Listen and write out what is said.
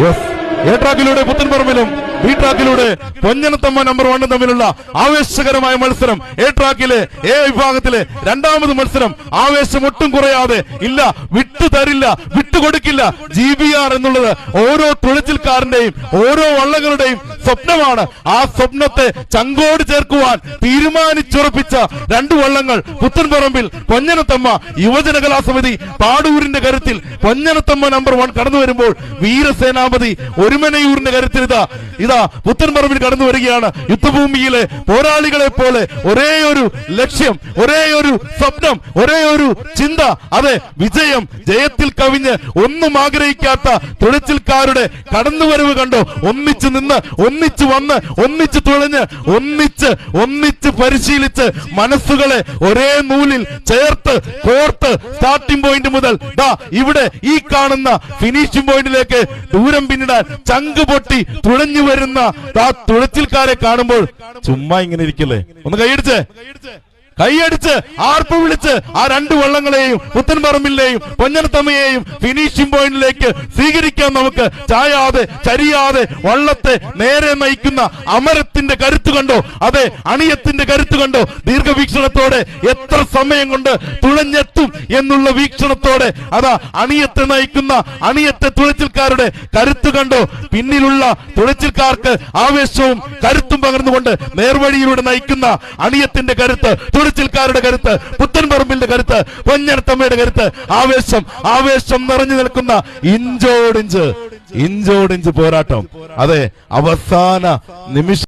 Yes A ട്രാക്കിലൂടെ പുത്തൻപറമ്പിലും B ട്രാക്കിലൂടെ പൊന്നനത്തമ്മ നമ്പർ വണ്ണും തമ്മിലുള്ള ആവേശകരമായ മത്സരം. എ ട്രാക്കിലെ എ വിഭാഗത്തിലെ രണ്ടാമത് മത്സരം ആവേശം ഒട്ടും കുറയാതെ ഇല്ല വിട്ടു തരില്ല വിട്ടുകൊടുക്കില്ല ജി ബി ആർ എന്നുള്ളത് ഓരോ തുഴച്ചിൽക്കാരന്റെയും ഓരോ വള്ളങ്ങളുടെയും സ്വപ്നമാണ്. ആ സ്വപ്നത്തെ ചങ്കോട് ചേർക്കുവാൻ തീരുമാനിച്ചുറപ്പിച്ച രണ്ട് വള്ളങ്ങൾ പുത്തൻപറമ്പിൽ പൊന്നനത്തമ്മ യുവജന കലാസമിതി പാടൂരിന്റെ കരുത്തിൽ പൊന്നനത്തമ്മ നമ്പർ വൺ കടന്നു വരുമ്പോൾ വീരസേനാപതി ഒരുമനയൂരിന്റെ കരുത്തിൽ ഇതാ ഇതാ പുത്തൻപറമ്പിൽ കടന്നു വരികയാണ് യുദ്ധഭൂമിയിലെ പോരാളികളെ പോലെ. ഒരേ ഒരു ലക്ഷ്യം ഒരേ ഒരു സ്വപ്നം ഒരേ ഒരു ചിന്ത. അതെ വിജയം ജയത്തിൽ കവിഞ്ഞ് ഒന്നും ആഗ്രഹിക്കാത്ത തുഴച്ചിൽക്കാരുടെ കടന്നുവരവ് കണ്ടോ? ഒന്നിച്ചു നിന്ന് ഒന്നിച്ചു വന്ന് ഒന്നിച്ചു തുഴഞ്ഞ് ഒന്നിച്ച് ഒന്നിച്ച് പരിശീലിച്ച് മനസ്സുകളെ ഒരേ നൂലിൽ ചേർത്ത് കോർത്ത് സ്റ്റാർട്ടിംഗ് പോയിന്റ് മുതൽ. ദാ ഇവിടെ ഈ കാണുന്ന ഫിനിഷിംഗ് പോയിന്റിലേക്ക് ദൂരം പിന്നിടാൻ ചങ്ക് പൊട്ടി തുഴഞ്ഞു വരുന്ന ആ തുഴച്ചിൽക്കാരെ കാണുമ്പോൾ ചുമ്മാ ഇങ്ങനെ ഇരിക്കില്ലേ? ഒന്ന് കൈയടിച്ചേ കൈയടിച്ച് ആർപ്പ് വിളിച്ച് ആ രണ്ട് വള്ളങ്ങളെയും പുത്തൻപറമ്പിലെയും പൊന്നനത്തമ്മയെയും ഫിനിഷിംഗ് പോയിന്റിലേക്ക് സ്വീകരിക്കാൻ നമുക്ക് ചായാതെ ചരിയാതെ വള്ളത്തെ നേരെ നയിക്കുന്ന അമരത്തിന്റെ കരുത്ത് കണ്ടോ? അതെ അണിയത്തിന്റെ കരുത്ത് കണ്ടോ? ദീർഘവീക്ഷണത്തോടെ എത്ര സമയം കൊണ്ട് തുഴഞ്ഞെത്തും എന്നുള്ള വീക്ഷണത്തോടെ അതാ അണിയത്തെ നയിക്കുന്ന അണിയത്തെ തുഴച്ചിൽക്കാരുടെ കരുത്ത് കണ്ടോ? പിന്നിലുള്ള തുഴച്ചിൽക്കാർക്ക് ആവേശവും കരുത്തും പകർന്നുകൊണ്ട് നേർവഴിയിലൂടെ നയിക്കുന്ന അണിയത്തിന്റെ കരുത്ത് തുഴച്ചിൽക്കാരുടെ കരുത്ത് പുത്തൻപറമ്പിന്റെ കരുത്ത് പൊഞ്ഞനത്തമ്മയുടെ കരുത്ത് ആവേശം ആവേശം നിറഞ്ഞു നിൽക്കുന്ന ഇഞ്ചോടിഞ്ച് ഇഞ്ചോടിഞ്ച് പോരാട്ടം. അതെ അവസാന നിമിഷം